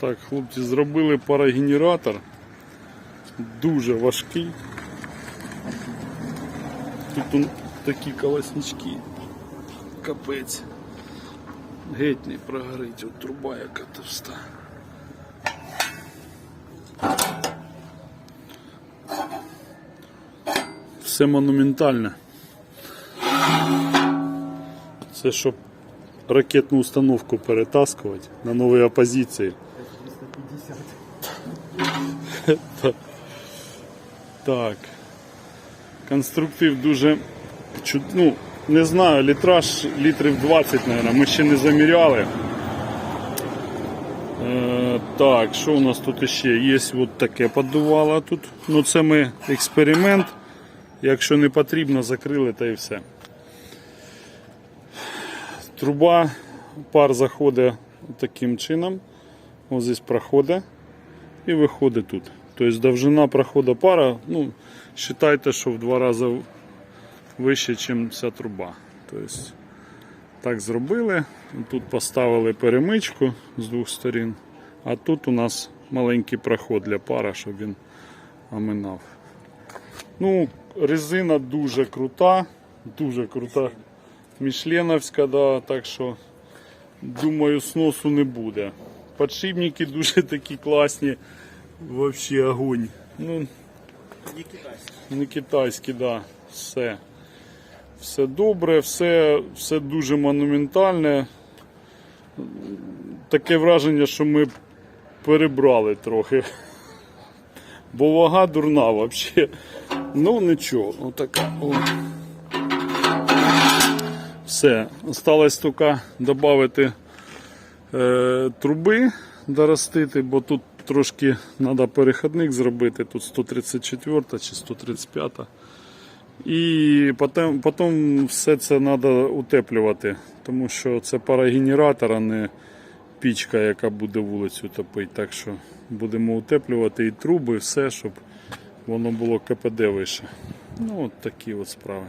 Так, хлопці, зробили парогенератор. Дуже важкий. Тут он такі колоснички. Капець. Геть не прогорить, от труба яка товста. Все монументальне. Це щоб ракетну установку перетаскувати на нові опозиції. 350. Так. Конструктив дуже ну, не знаю, літраж літрів 20, мабуть, ми ще не заміряли. Е, так, що у нас тут ще? Є от таке поддувало тут. Ну це ми експеримент. Якщо не потрібно, закрили та і все. Труба, пар заходить таким чином. Ось здесь проходить і виходить тут. Тобто довжина проходу пара, ну, вважайте, що в два рази вище, ніж ця труба. Тобто, так зробили. Тут поставили перемичку з двох сторін, а тут у нас маленький проход для пара, щоб він оминав. Ну, резина дуже крута, дуже крута. Мішленовська, да, так що думаю, сносу не буде. Подшипники дуже такі класні. Вообще огонь. Ну, Не китайський. не китайські, да. Все. Все добре, все, все дуже монументальне. Таке враження, що ми перебрали трохи. Бо вага дурна взагалі. Ну нічого, отака. О. Все. Осталось тільки додати труби доростити, бо тут трошки треба перехідник зробити. Тут 134 чи 135. І потім, все це треба утеплювати, тому що це парогенератор, а не пічка, яка буде вулицю топити. Так що будемо утеплювати і труби, і все, щоб воно було КПД вище. Ну, от такі от справи.